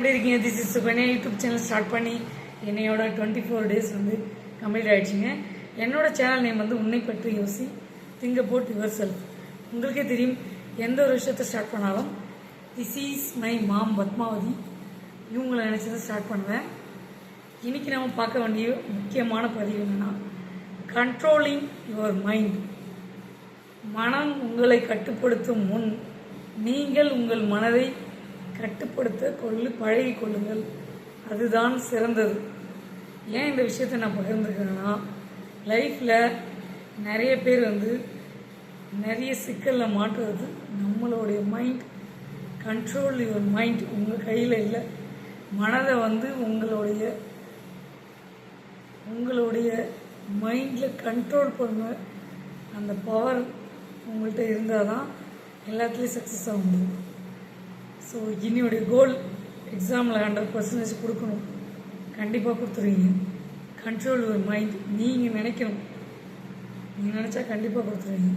எப்படி இருக்கீங்க? This is Sukanya YouTube channel start பண்ணி என்னையோட டுவெண்ட்டி ஃபோர் டேஸ் வந்து கம்ப்ளீட் ஆகிடுச்சிங்க என்னோட சேனல் நேம் வந்து உன்னை பற்றி யோசி திங்க் அபவுட் யுவர் செல்ஃப் உங்களுக்கே தெரியும் எந்த ஒரு விஷயத்தை ஸ்டார்ட் பண்ணாலும் this is my mom Padmavathi. இவங்களை நினச்சதை ஸ்டார்ட் பண்ணுவேன். இன்றைக்கி நம்ம பார்க்க வேண்டிய முக்கியமான பதிவு என்னென்னா கண்ட்ரோலிங் யுவர் மைண்ட் மனம் உங்களை கட்டுப்படுத்தும் முன் நீங்கள் உங்கள் மனதை கட்டுப்படுத்த கொள்ளு பழகி கொள்ளுங்கள். அதுதான் சிறந்தது. ஏன் இந்த விஷயத்தை நான் பகிர்ந்துக்கிறேன்னா லைஃப்பில் நிறைய பேர் வந்து நிறைய சிக்கலில் மாட்டுறது நம்மளுடைய மைண்ட் கண்ட்ரோல் யுவர் மைண்ட் உங்கள் கையில் இல்லை. மனதை வந்து உங்களுடைய உங்களுடைய மைண்டில் கண்ட்ரோல் பண்ண அந்த பவர் உங்கள்கிட்ட இருந்தால் தான் எல்லாத்துலேயும் சக்ஸஸ் ஆக முடியும். ஸோ இன்னியோடைய கோல் எக்ஸாமில் ஹண்ட்ரட் பர்சன்டேஜ் கொடுக்கணும். கண்டிப்பாக கொடுத்துருவீங்க. கண்ட்ரோல் யுவர் மைண்ட் நீங்கள் நினைக்கணும். நீங்கள் நினச்சா கண்டிப்பாக கொடுத்துருவீங்க.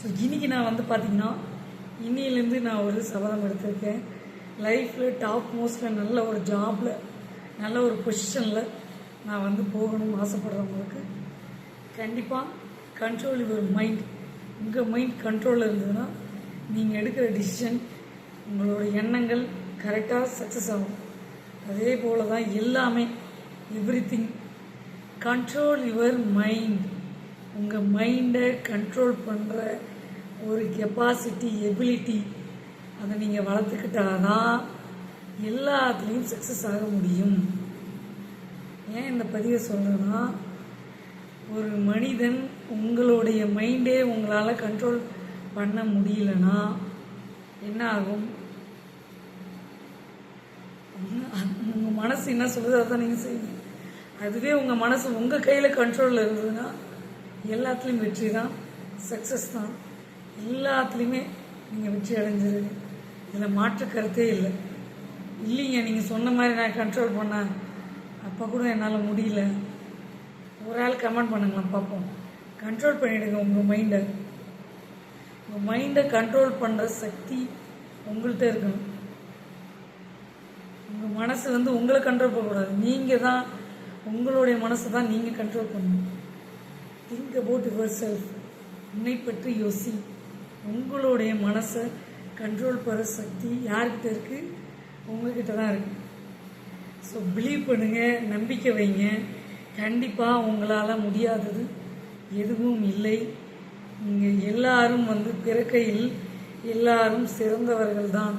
ஸோ இன்னைக்கு நான் வந்து பார்த்தீங்கன்னா இன்னிலேருந்து நான் ஒரு சபதம் எடுத்திருக்கேன். லைஃப்பில் டாப் மோஸ்ட்டில் நல்ல ஒரு ஜாபில் நல்ல ஒரு பொசிஷனில் நான் வந்து போகணும்னு ஆசைப்படுறவங்களுக்கு கண்டிப்பாக கண்ட்ரோல் யுவர் மைண்ட் உங்கள் மைண்ட் கண்ட்ரோலில் இருந்ததுன்னா நீங்கள் எடுக்கிற டிசிஷன் உங்களோட எண்ணங்கள் கரெக்டாக சக்ஸஸ் ஆகும். அதே போல தான் எல்லாமே everything control your mind உங்கள் மைண்டை கண்ட்ரோல் பண்ணுற ஒரு கெப்பாசிட்டி எபிலிட்டி அதை நீங்கள் வளர்த்துக்கிட்டாதான் எல்லாத்துலேயும் சக்ஸஸ் ஆக முடியும். ஏன் இந்த பதிவை சொல்கிறேன்னா ஒரு மனிதன் உங்களுடைய மைண்டே உங்களால் கண்ட்ரோல் பண்ண முடியலன்னா என்ன ஆகும் உங்கள் மனசு என்ன சொல்லுது அதை நீங்கள் செய்யுங்க அதுவே உங்கள் மனசு உங்கள் கையில் கண்ட்ரோலில் இருந்ததுன்னா எல்லாத்துலேயும் வெற்றி தான் சக்ஸஸ் தான். எல்லாத்துலேயுமே நீங்கள் வெற்றி அடைஞ்சிருங்க இதில் மாற்று கருத்தே இல்லை. இல்லைங்க நீங்கள் சொன்ன மாதிரி நான் கண்ட்ரோல் பண்ணேன். அப்போ கூட என்னால் முடியல. ஒரு ஆள் கமெண்ட் பண்ணுங்களேன் பார்ப்போம். கண்ட்ரோல் பண்ணிவிடுங்க உங்கள் மைண்டை உங்கள் மைண்டை கண்ட்ரோல் பண்ணுற சக்தி உங்கள்கிட்ட இருக்கணும். உங்கள் மனசு வந்து உங்களை கண்ட்ரோல் பண்ணக்கூடாது. நீங்கள் தான் உங்களுடைய மனசை தான் நீங்கள் கண்ட்ரோல் பண்ணணும். திங்க் அபவுட் யுவர் செல்ஃப் உன்னை பற்றி யோசி. உங்களுடைய மனசை கண்ட்ரோல் பண்ணுற சக்தி யார்கிட்ட இருக்குது உங்ககிட்ட தான் இருக்குது ஸோ பிலீவ் பண்ணுங்கள் நம்பிக்கை வைங்க. கண்டிப்பாக உங்களால் முடியாதது எதுவும் இல்லை. நீங்கள் எல்லாரும் வந்து பிறக்கையில் எல்லாரும் சிறந்தவர்கள் தான்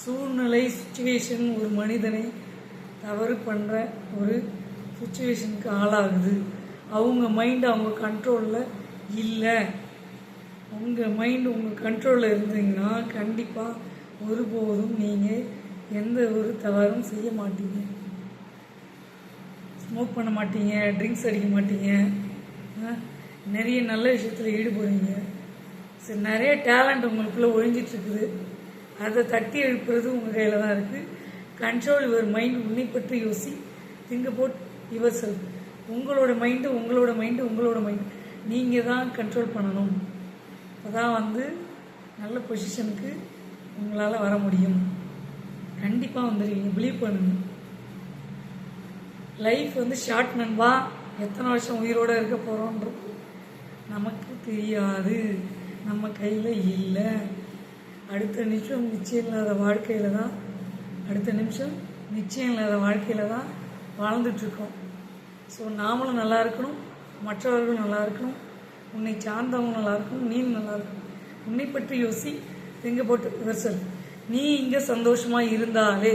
சூழ்நிலை சுச்சுவேஷன் ஒரு மனிதனை தவறு பண்ணுற ஒரு சுச்சுவேஷனுக்கு ஆளாகுது. அவங்க மைண்ட் அவங்க கண்ட்ரோலில் இல்லை. உங்கள் மைண்ட் உங்கள் கண்ட்ரோலில் இருந்தீங்கன்னா கண்டிப்பாக ஒருபோதும் நீங்கள் எந்த ஒரு தவறும் செய்ய மாட்டீங்க. ஸ்மோக் பண்ண மாட்டீங்க ட்ரிங்க்ஸ் அடிக்க மாட்டீங்க. நிறைய நல்ல விஷயத்தில் ஈடுபடுவீங்க சரி நிறைய டேலண்ட் உங்களுக்குள்ளே ஒழிஞ்சிட்ருக்குது. அதை தட்டி எழுப்புறது உங்கள் கையில் தான் இருக்குது கண்ட்ரோல் யுவர் மைண்ட் உன்னை பற்றி யோசி. திங்க போட் யுவர் செல்ஃப் உங்களோட மைண்டு உங்களோட மைண்டு உங்களோட மைண்டு நீங்கள் தான் கண்ட்ரோல் பண்ணணும். அப்பதான் வந்து நல்ல பொசிஷனுக்கு உங்களால் வர முடியும். கண்டிப்பாக வந்துடுவீங்க பிலீவ் பண்ணுங்க. லைஃப் வந்து ஷார்ட் நண்பா. எத்தனை வருஷம் உயிரோடு இருக்க போகிறோன்றது நமக்கு தெரியாது. நம்ம கையில் இல்லை. அடுத்த நிமிஷம் நிச்சயம் இல்லாத வாழ்க்கையில் தான் அடுத்த நிமிஷம் நிச்சயம் இல்லாத வாழ்க்கையில் தான் வாழ்ந்துட்டுருக்கோம் ஸோ நாமளும் நல்லா இருக்கணும் மற்றவர்களும் நல்லா இருக்கணும் உன்னை சார்ந்தவங்க நல்லா இருக்கணும் நீ நல்லா இருக்கணும். உன்னை பற்றி யோசி எங்கே போட்டு விவசாயம் நீ இங்கே சந்தோஷமாக இருந்தாலே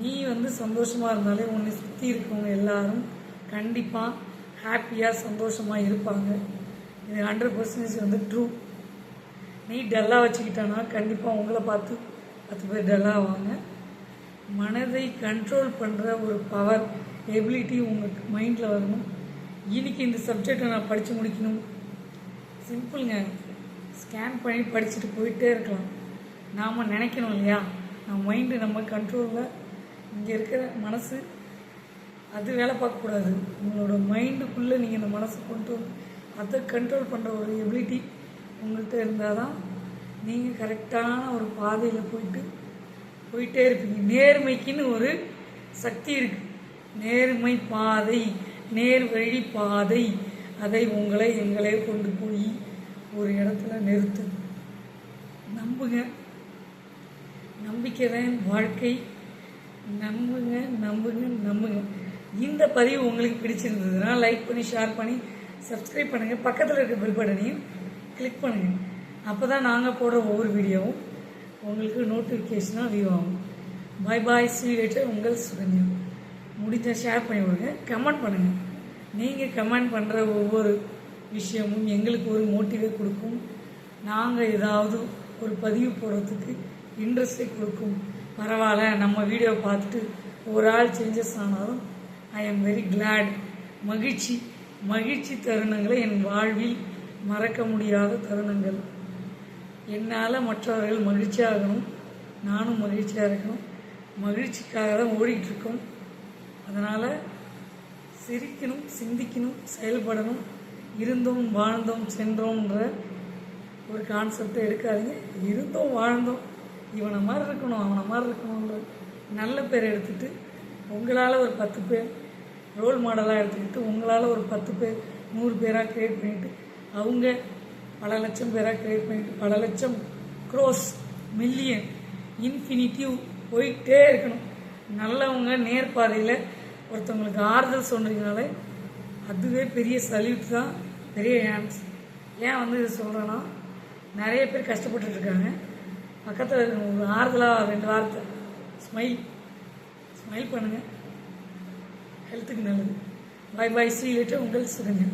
நீ வந்து சந்தோஷமாக இருந்தாலே உன்னை சுற்றி இருக்கவங்க எல்லாரும் கண்டிப்பாக ஹாப்பியாக சந்தோஷமாக இருப்பாங்க. இது ஹண்ட்ரட் பர்சன்டேஜ் வந்து ட்ரூ நீ டல்லாக வச்சுக்கிட்டானா கண்டிப்பாக உங்களை பார்த்து பத்து பேர் டல்லாக ஆவாங்க. மனதை கண்ட்ரோல் பண்ணுற ஒரு பவர் எபிலிட்டி உங்களுக்கு மைண்டில் வரணும். இன்னைக்கு இந்த சப்ஜெக்டை நான் படித்து முடிக்கணும். சிம்பிளுங்க ஸ்கேன் பண்ணி படிச்சுட்டு போயிட்டே இருக்கலாம். நாம் நினைக்கணும் இல்லையா? நம்ம மைண்டு நம்ம கண்ட்ரோலில் இங்கே இருக்கிற மனசு அது வேலை பார்க்கக்கூடாது. உங்களோட மைண்டுக்குள்ளே நீங்கள் இந்த மனசை கொண்டு வந்து அதை கண்ட்ரோல் பண்ணுற ஒரு எபிலிட்டி உங்கள்கிட்ட இருந்தால் தான் நீங்கள் கரெக்டான ஒரு பாதையில் போயிட்டு போயிட்டே இருப்பீங்க. நேர்மைக்குன்னு ஒரு சக்தி இருக்குது நேர்மை பாதை நேர் வழி பாதை அதை உங்களை எங்களே கொண்டு போய் ஒரு இடத்துல நிறுத்தும். நம்புங்க. நம்பிக்கை தான் வாழ்க்கை. நம்புங்க நம்புங்க நம்புங்க. இந்த பதிவு உங்களுக்கு பிடிச்சிருந்ததுன்னா லைக் பண்ணி ஷேர் பண்ணி சப்ஸ்கிரைப் பண்ணுங்கள் பக்கத்தில் இருக்க பெல் பட்டனையும் கிளிக் பண்ணுங்கள் அப்போ தான் நாங்கள் போடுற ஒவ்வொரு வீடியோவும் உங்களுக்கு நோட்டிஃபிகேஷனாக வியூ ஆகும். பாய் பாய் ஸ்வீலேட்டர் உங்கள் சுகன்யா. முடிஞ்ச ஷேர் பண்ணி விடுங்க. கமெண்ட் பண்ணுங்கள் நீங்கள் கமெண்ட் பண்ணுற ஒவ்வொரு விஷயமும் எங்களுக்கு ஒரு மோட்டிவே கொடுக்கும். நாங்கள் ஏதாவது ஒரு பதிவு போடுறதுக்கு இன்ட்ரெஸ்டே கொடுக்கும். பரவாயில்ல. நம்ம வீடியோ பார்த்துட்டு ஒரு ஆள் சேஞ்சஸ் ஆனாலும் ஐ எம் வெரி கிளாட் மகிழ்ச்சி. மகிழ்ச்சி தருணங்களை என் வாழ்வில் மறக்க முடியாத தருணங்கள். என்னால் மற்றவர்கள் மகிழ்ச்சியாகணும் நானும் மகிழ்ச்சியாக இருக்கணும். மகிழ்ச்சிக்காக தான் ஓடிக்கிட்டுருக்கோம். அதனால் சிரிக்கணும் சிந்திக்கணும் செயல்படணும் இருந்தோம் வாழ்ந்தோம் சென்றோம்ன்ற ஒரு கான்செப்டை எடுக்காதீங்க. இருந்தோம் வாழ்ந்தோம். இவனை மாதிரி இருக்கணும் அவனை மாதிரி இருக்கணுன்ற நல்ல பேர் எடுத்துகிட்டு உங்களால் ஒரு பத்து பேர் ரோல் மாடலாக எடுத்துக்கிட்டு உங்களால் ஒரு பத்து பேர் நூறு பேராக க்ரியேட் பண்ணிட்டு அவங்க பல லட்சம் பேராக க்ரியேட் பண்ணிட்டு பல லட்சம் க்ரோஸ் மில்லியன் இன்ஃபினிட்டிவ் போயிட்டே இருக்கணும். நல்லவங்க நேர்பாதையில் ஒருத்தவங்களுக்கு ஆறுதல் சொன்னதுனால அதுவே பெரிய சல்யூட் தான் பெரிய ஹேண்ட்ஸ் ஏன் வந்து இது சொல்கிறேன்னா நிறைய பேர் கஷ்டப்பட்டுட்டு இருக்காங்க. பக்கத்தில் இருக்கவங்க ஆறுதலாக ரெண்டு வார்த்தை ஸ்மைல் ஸ்மைல் பண்ணுங்கள் ஹெல்த்துக்கு நல்லது பை பை ஸ்ரீ உங்கள் சுகன்யா